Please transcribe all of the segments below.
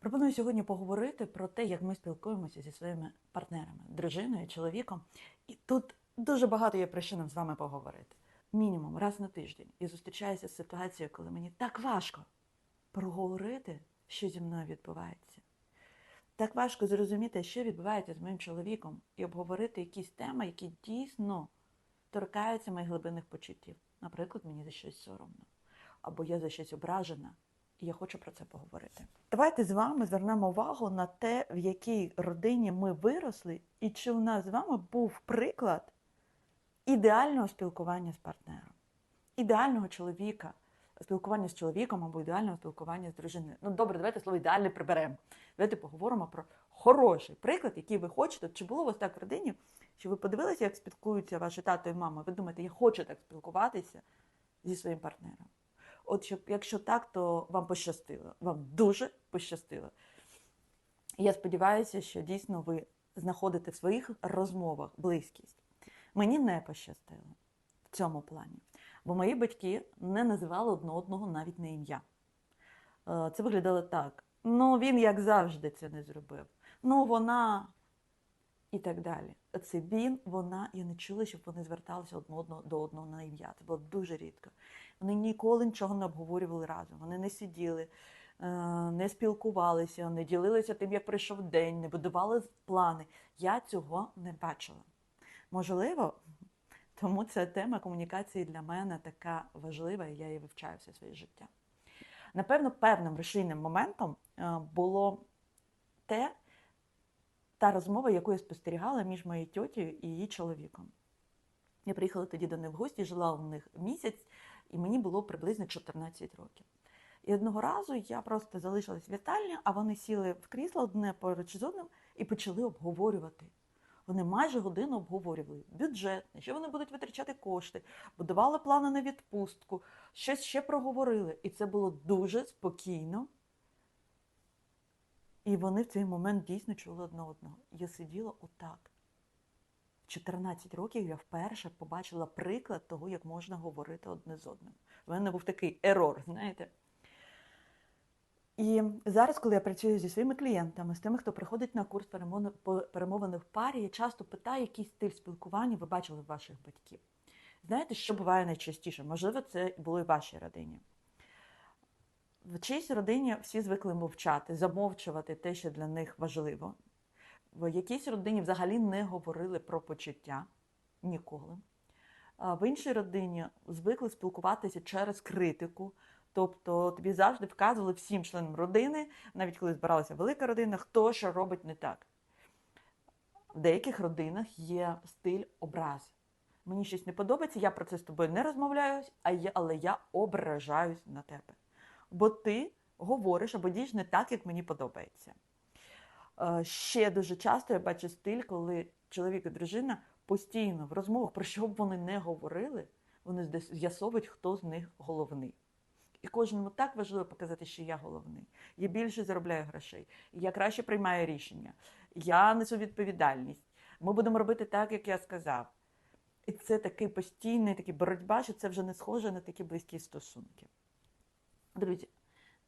Пропоную сьогодні поговорити про те, як ми спілкуємося зі своїми партнерами, дружиною, чоловіком. І тут дуже багато є причин з вами поговорити. Мінімум раз на тиждень я зустрічаюся з ситуацією, коли мені так важко проговорити, що зі мною відбувається. Так важко зрозуміти, що відбувається з моїм чоловіком, і обговорити якісь теми, які дійсно торкаються моїх глибинних почуттів. Наприклад, мені за щось соромно, або я за щось ображена, і я хочу про це поговорити. Давайте з вами звернемо увагу на те, в якій родині ми виросли, і чи у нас з вами був приклад ідеального спілкування з партнером, ідеального чоловіка, спілкування з чоловіком або ідеального спілкування з дружиною. Ну добре, давайте слово ідеальне приберемо. Давайте поговоримо про хороший приклад, який ви хочете. Чи було у вас так в родині? Що ви подивилися, як спілкуються ваші тато і мама? Ви думаєте, я хочу так спілкуватися зі своїм партнером? От щоб, якщо так, то вам пощастило. Вам дуже пощастило. Я сподіваюся, що дійсно ви знаходите в своїх розмовах близькість. Мені не пощастило в цьому плані, бо мої батьки не називали одне одного навіть на ім'я. Е, Це виглядало так. Ну, він, як завжди, це не зробив. Ну, вона і так далі. Це він, вона. Я не чула, щоб вони зверталися одне одного до одного на ім'я. Це було дуже рідко. Вони ніколи нічого не обговорювали разом. Вони не сиділи, е, не спілкувалися, не ділилися тим, як прийшов день, не будували плани. Я цього не бачила. Можливо, тому ця тема комунікації для мене така важлива, і я її вивчаю все своє життя. Напевно, певним рішійним моментом е, було те, та розмова, яку я спостерігала між моєю тьотєю і її чоловіком. Я приїхала тоді до них в гості, жила у них місяць, і мені було приблизно 14 років. І одного разу я просто залишилась в вітальні, а вони сіли в крісло одне поруч з одним і почали обговорювати. Вони майже годину обговорювали бюджет, що вони будуть витрачати кошти, будували плани на відпустку, щось ще проговорили. І це було дуже спокійно. І вони в цей момент дійсно чули одне одного. Я сиділа отак. В 14 років я вперше побачила приклад того, як можна говорити одне з одним. У мене був такий ерор, знаєте. І зараз, коли я працюю зі своїми клієнтами, з тими, хто приходить на курс перемовини- в парі, я часто питаю, який стиль спілкування ви бачили в ваших батьків. Знаєте, що буває найчастіше? Можливо, це було і в вашій родині. В чиїсь родині всі звикли мовчати, замовчувати те, що для них важливо. В якійсь родині взагалі не говорили про почуття ніколи. В іншій родині звикли спілкуватися через критику. Тобто тобі завжди вказували всім членам родини, навіть коли збиралася велика родина, хто що робить не так. В деяких родинах є стиль образ. Мені щось не подобається, я про це з тобою не розмовляю, але я ображаюсь на тебе. Бо ти говориш або дієш не так, як мені подобається. Е, Ще дуже часто я бачу стиль, коли чоловік і дружина постійно в розмовах, про що б вони не говорили, вони з'ясовують, хто з них головний. І кожному так важливо показати, що я головний. Я більше заробляю грошей, я краще приймаю рішення, я несу відповідальність. Ми будемо робити так, як я сказав. І це такий постійний такий боротьба, що це вже не схоже на такі близькі стосунки. Друзі,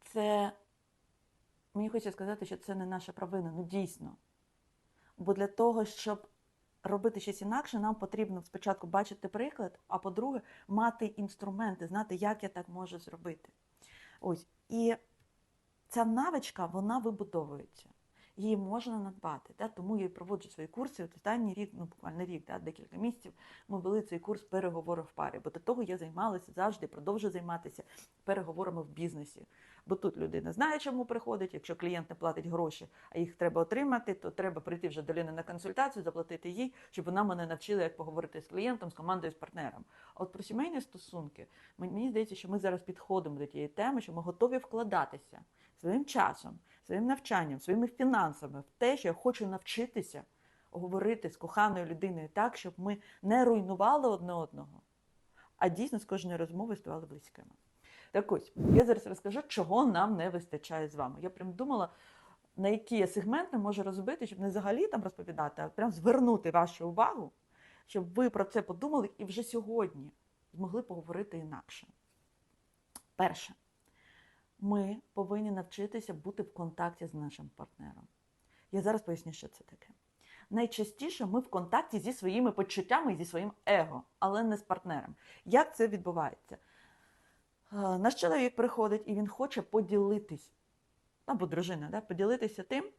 це мені хочеться сказати, що це не наша провина, ну дійсно. Бо для того, щоб робити щось інакше, нам потрібно спочатку бачити приклад, а по-друге, мати інструменти, знати, як я так можу зробити. Ось. І ця навичка, вона вибудовується. Її можна надбати. Да? Тому я і проводжу свої курси. От останній рік, ну буквально рік, да, декілька місяців, ми вели цей курс переговорів в парі. Бо до того я займалася завжди, продовжую займатися переговорами в бізнесі. Бо тут людина знає, чому приходить. Якщо клієнт не платить гроші, а їх треба отримати, то треба прийти вже до Ліни на консультацію, заплатити їй, щоб вона мене навчила, як поговорити з клієнтом, з командою, з партнером. А от про сімейні стосунки, мені здається, що ми зараз підходимо до тієї теми, що ми готові вкладатися своїм часом, своїм навчанням, своїми фінансами в те, що я хочу навчитися говорити з коханою людиною так, щоб ми не руйнували одне одного, а дійсно з кожної розмови ставали близькими. Так ось, я зараз розкажу, чого нам не вистачає з вами. Я прям думала, на які сегменти можу розбити, щоб не взагалі там розповідати, а прям звернути вашу увагу, щоб ви про це подумали і вже сьогодні змогли поговорити інакше. Перше, Ми повинні навчитися бути в контакті з нашим партнером. Я зараз поясню, що це таке. Найчастіше ми в контакті зі своїми почуттями і зі своїм его, але не з партнером. Як це відбувається? Наш чоловік приходить і він хоче поділитись, або дружина, да, поділитися тим,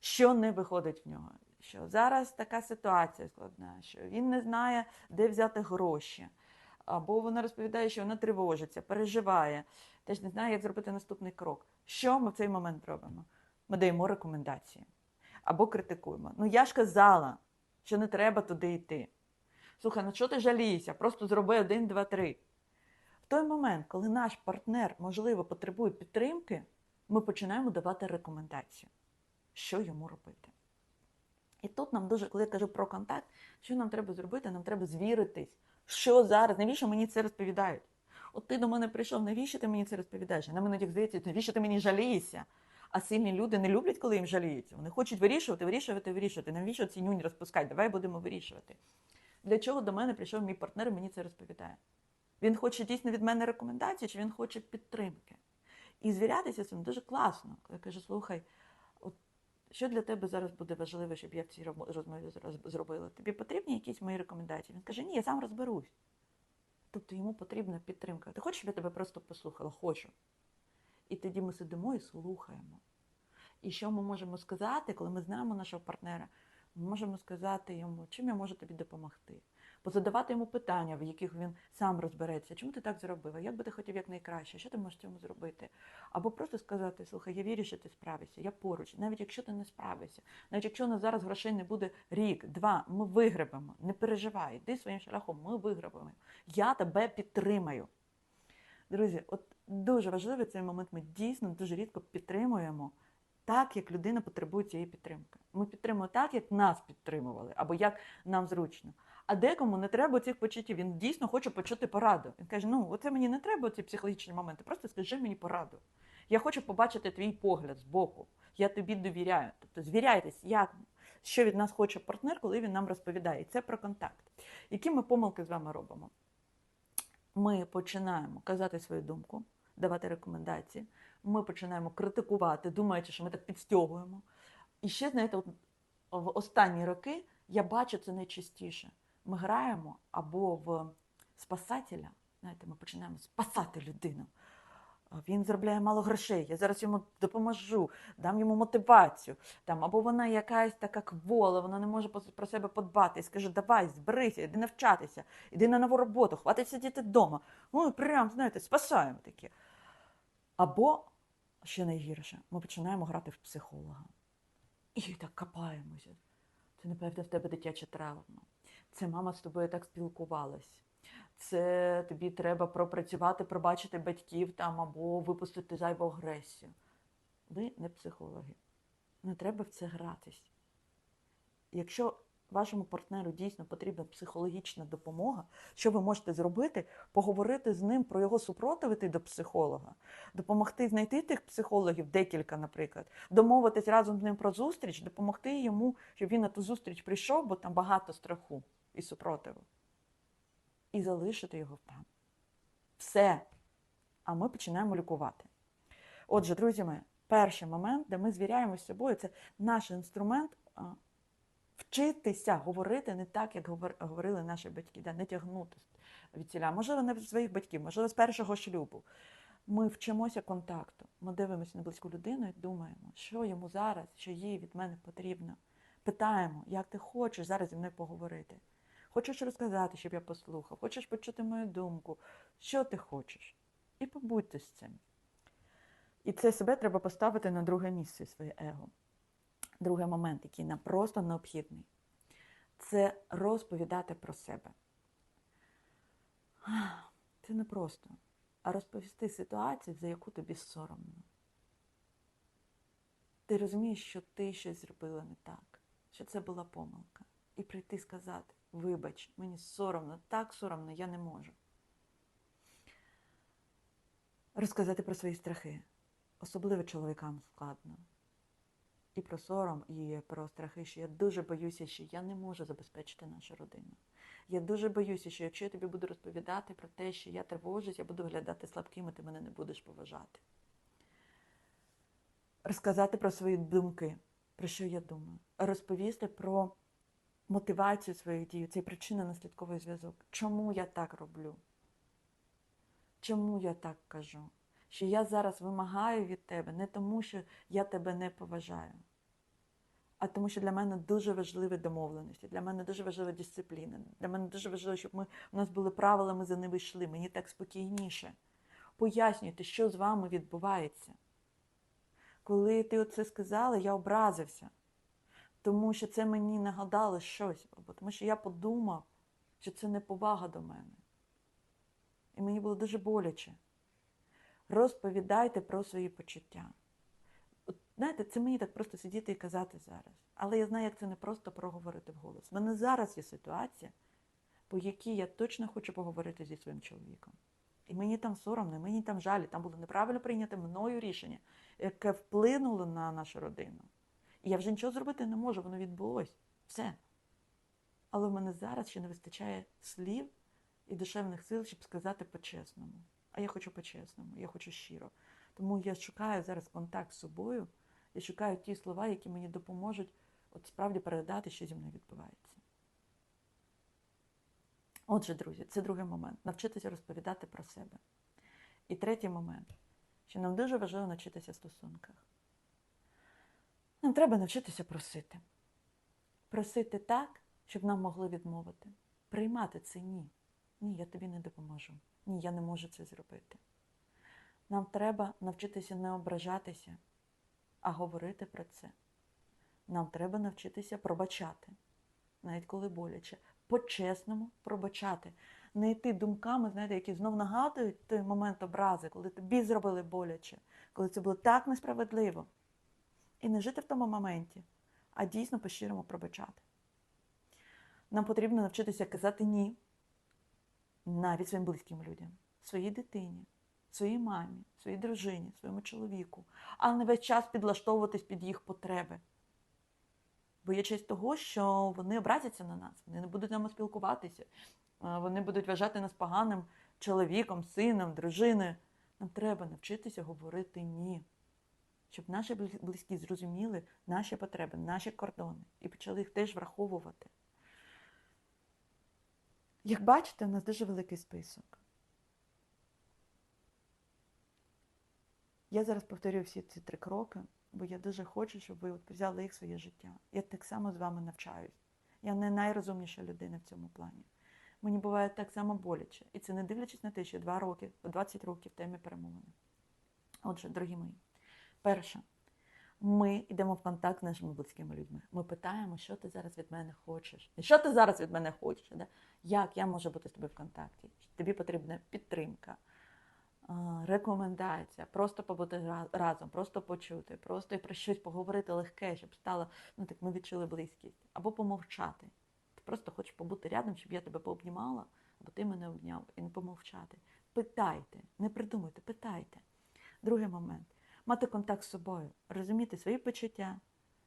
що не виходить в нього. Що зараз така ситуація складна, що він не знає, де взяти гроші. Або вона розповідає, що вона тривожиться, переживає, теж не знає, як зробити наступний крок. Що ми в цей момент робимо? Ми даємо рекомендації або критикуємо. Ну я ж казала, що не треба туди йти. Слухай, ну що ти жалієшся? Просто зроби один, два, три. Той момент, коли наш партнер, можливо, потребує підтримки, ми починаємо давати рекомендацію, що йому робити. І тут нам дуже, коли я кажу про контакт, що нам треба зробити? Нам треба звіритись, що зараз, навіщо мені це розповідають? От ти до мене прийшов, навіщо ти мені це розповідаєш? На мене так здається, навіщо ти мені жалієшся? А сильні люди не люблять, коли їм жаліються. Вони хочуть вирішувати, вирішувати, вирішувати. Навіщо ці нюні розпускати? Давай будемо вирішувати. Для чого до мене прийшов мій партнер і мені це розповідає? Він хоче дійсно від мене рекомендації, чи він хоче підтримки? І звірятися цим дуже класно. Коли я кажу, слухай, от що для тебе зараз буде важливо, щоб я в цій розмові зробила? Тобі потрібні якісь мої рекомендації? Він каже, ні, я сам розберусь. Тобто йому потрібна підтримка. Ти хочеш, щоб я тебе просто послухала? Хочу. І тоді ми сидимо і слухаємо. І що ми можемо сказати, коли ми знаємо нашого партнера? Ми можемо сказати йому, чим я можу тобі допомогти. Позадавати йому питання, в яких він сам розбереться, чому ти так зробила, як би ти хотів якнайкраще, що ти можеш цьому зробити. Або просто сказати, слухай, я вірю, що ти справишся, я поруч, навіть якщо ти не справишся, навіть якщо на зараз грошей не буде рік, два, ми вигребемо, не переживай, йди своїм шляхом, ми вигребемо. Я тебе підтримаю. Друзі, от дуже важливий цей момент. Ми дійсно дуже рідко підтримуємо так, як людина потребує цієї підтримки. Ми підтримуємо так, як нас підтримували, або як нам зручно. А декому не треба цих почуттів. Він дійсно хоче почути пораду. Він каже: ну, оце мені не треба ці психологічні моменти. Просто скажи мені пораду. Я хочу побачити твій погляд збоку. Я тобі довіряю. Тобто звіряйтесь, як, що від нас хоче партнер, коли він нам розповідає. І це про контакт. Які ми помилки з вами робимо? Ми починаємо казати свою думку, давати рекомендації. Ми починаємо критикувати, думаючи, що ми так підстягуємо. І ще, знаєте, в останні роки я бачу це найчастіше. Ми граємо або в спасателя, знаєте, ми починаємо спасати людину. Він заробляє мало грошей, я зараз йому допоможу, дам йому мотивацію. Там, або вона якась така квола, вона не може про себе подбати. І скаже, давай, зберися, іди навчатися, іди на нову роботу, хватить сидіти вдома. Ну, прям, знаєте, спасаємо такі. Або, ще найгірше, ми починаємо грати в психолога. І так копаємося. Це, напевно, в тебе дитяча травма. Це мама з тобою так спілкувалась. Це тобі треба пропрацювати, пробачити батьків там або випустити зайву агресію. Ви не психологи. Не треба в це гратись. Якщо вашому партнеру дійсно потрібна психологічна допомога, що ви можете зробити? Поговорити з ним про його супротив іти до психолога, допомогти знайти тих психологів, декілька, наприклад, домовитись разом з ним про зустріч, допомогти йому, щоб він на ту зустріч прийшов, бо там багато страху і супротиву. І залишити його там. Все. А ми починаємо лікувати. Отже, друзі мої, перший момент, де ми звіряємося з собою, це наш інструмент вчитися говорити не так, як говорили наші батьки, да, не тягнути від ціля. Можливо, не від своїх батьків, можливо, з першого шлюбу. Ми вчимося контакту. Ми дивимося на близьку людину і думаємо, що йому зараз, що їй від мене потрібно. Питаємо, як ти хочеш зараз зі мною поговорити. Хочеш розказати, щоб я послухав, хочеш почути мою думку, що ти хочеш. І побудьте з цим. І це себе треба поставити на друге місце, своє его. Другий момент, який нам просто необхідний, це розповідати про себе. Це не просто, а розповісти ситуацію, за яку тобі соромно. Ти розумієш, що ти щось зробила не так, що це була помилка. І прийти сказати: вибач, мені соромно, так соромно, я не можу. Розказати про свої страхи. Особливо чоловікам складно. І про сором, і про страхи, що я дуже боюся, що я не можу забезпечити нашу родину. Я дуже боюся, що якщо я тобі буду розповідати про те, що я тривожусь, я буду виглядати слабким, і ти мене не будеш поважати. розказати про свої думки, про що я думаю, розповісти про мотивацію своїх дій, цей причинно-наслідковий зв'язок. Чому я так роблю? Чому я так кажу? Що я зараз вимагаю від тебе не тому, що я тебе не поважаю, а тому, що для мене дуже важливі домовленості, для мене дуже важлива дисципліна, для мене дуже важливо, щоб ми, у нас були правила, ми за ними йшли. Мені так спокійніше. Пояснюйте, що з вами відбувається. Коли ти оце сказала, я образився, тому що це мені нагадало щось, або тому що я подумав, що це неповага до мене. І мені було дуже боляче. Розповідайте про свої почуття. От, знаєте, це мені так просто сидіти і казати зараз. Але я знаю, як це не просто проговорити вголос. У мене зараз є ситуація, по якій я точно хочу поговорити зі своїм чоловіком. І мені там соромно, мені там жаль, там було неправильно прийняте мною рішення, яке вплинуло на нашу родину. Я вже нічого зробити не можу, воно відбулось. Все. Але в мене зараз ще не вистачає слів і душевних сил, щоб сказати по-чесному. А я хочу по-чесному, я хочу щиро. Тому я шукаю зараз контакт з собою, я шукаю ті слова, які мені допоможуть от справді передати, що зі мною відбувається. Отже, друзі, це другий момент навчитися розповідати про себе. І третій момент, що нам дуже важливо навчитися в стосунках. Нам треба навчитися просити. Просити так, щоб нам могли відмовити. Приймати це ні. Ні, я тобі не допоможу. Ні, я не можу це зробити. Нам треба навчитися не ображатися, а говорити про це. Нам треба навчитися пробачати, навіть коли боляче, по-чесному пробачати. Не йти думками, знаєте, які знов нагадують той момент образи, коли тобі зробили боляче, коли це було так несправедливо. І не жити в тому моменті, а дійсно по-щирому пробачати. Нам потрібно навчитися казати ні навіть своїм близьким людям, своїй дитині, своїй мамі, своїй дружині, своєму чоловіку, а не весь час підлаштовуватись під їх потреби. Боячись того, що вони образяться на нас, вони не будуть нами спілкуватися, вони будуть вважати нас поганим чоловіком, сином, дружиною. Нам треба навчитися говорити ні, щоб наші близькі зрозуміли наші потреби, наші кордони і почали їх теж враховувати. Як бачите, у нас дуже великий список. Я зараз повторюю всі ці три кроки, бо я дуже хочу, щоб ви от взяли їх в своє життя. Я так само з вами навчаюсь. Я не найрозумніша людина в цьому плані. Мені буває так само боляче. І це не дивлячись на те, що 2 роки, 20 років в темі перемовини. Отже, дорогі мої, перше, ми йдемо в контакт з нашими близькими людьми. Ми питаємо, що ти зараз від мене хочеш. Що ти зараз від мене хочеш? Да? Як я можу бути з тобою в контакті? Тобі потрібна підтримка, рекомендація, просто побути разом, просто почути, просто і про щось поговорити легке, щоб стало, ну так ми відчули близькість, або помовчати. Ти просто хочеш побути рядом, щоб я тебе пообнімала, або ти мене обняв і не помовчати. Питайте, не придумуйте, питайте. Другий момент мати контакт з собою, розуміти свої почуття,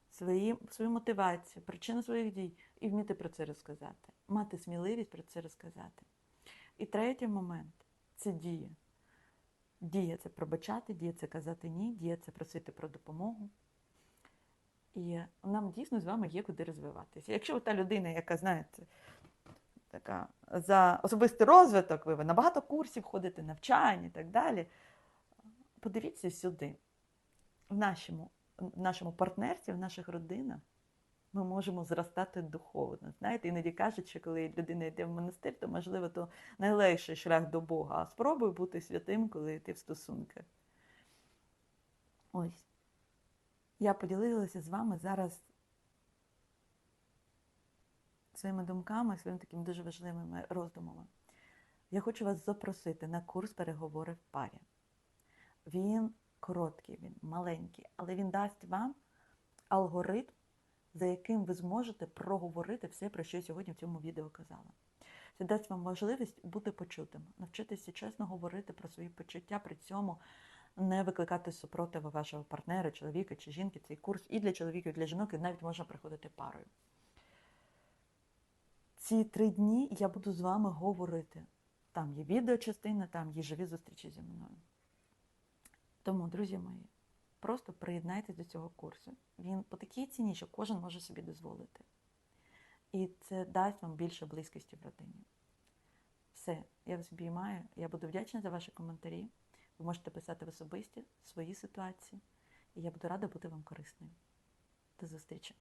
свої, свою мотивацію, причину своїх дій і вміти про це розказати, мати сміливість про це розказати. І третій момент це дія. Дія це пробачати, дія це казати ні, дія це просити про допомогу. І нам дійсно з вами є куди розвиватися. Якщо та людина, яка, знаєте, така за особистий розвиток, ви на багато курсів ходите, навчань і так далі, подивіться сюди. В нашому, в нашому партнерстві, в наших родинах ми можемо зростати духовно. Знаєте, іноді кажуть, що коли людина йде в монастир, то можливо то найлегший шлях до Бога. А спробуй бути святим, коли ти в стосунках. Ось. Я поділилася з вами зараз своїми думками, своїми такими дуже важливими роздумами. Я хочу вас запросити на курс переговори в парі. Він короткий, він маленький, але він дасть вам алгоритм, за яким ви зможете проговорити все, про що я сьогодні в цьому відео казала. Це дасть вам можливість бути почутим, навчитися чесно говорити про свої почуття, при цьому не викликати супротиву вашого партнера, чоловіка чи жінки. Цей курс і для чоловіків, і для жінок, і навіть можна приходити парою. Ці три дні я буду з вами говорити. Там є відеочастина, там є живі зустрічі зі мною. Тому, друзі мої, просто приєднайтесь до цього курсу. Він по такій ціні, що кожен може собі дозволити. І це дасть вам більше близькості в родині. Все, я вас обіймаю. Я буду вдячна за ваші коментарі. Ви можете писати в особисті свої ситуації, і я буду рада бути вам корисною. До зустрічі!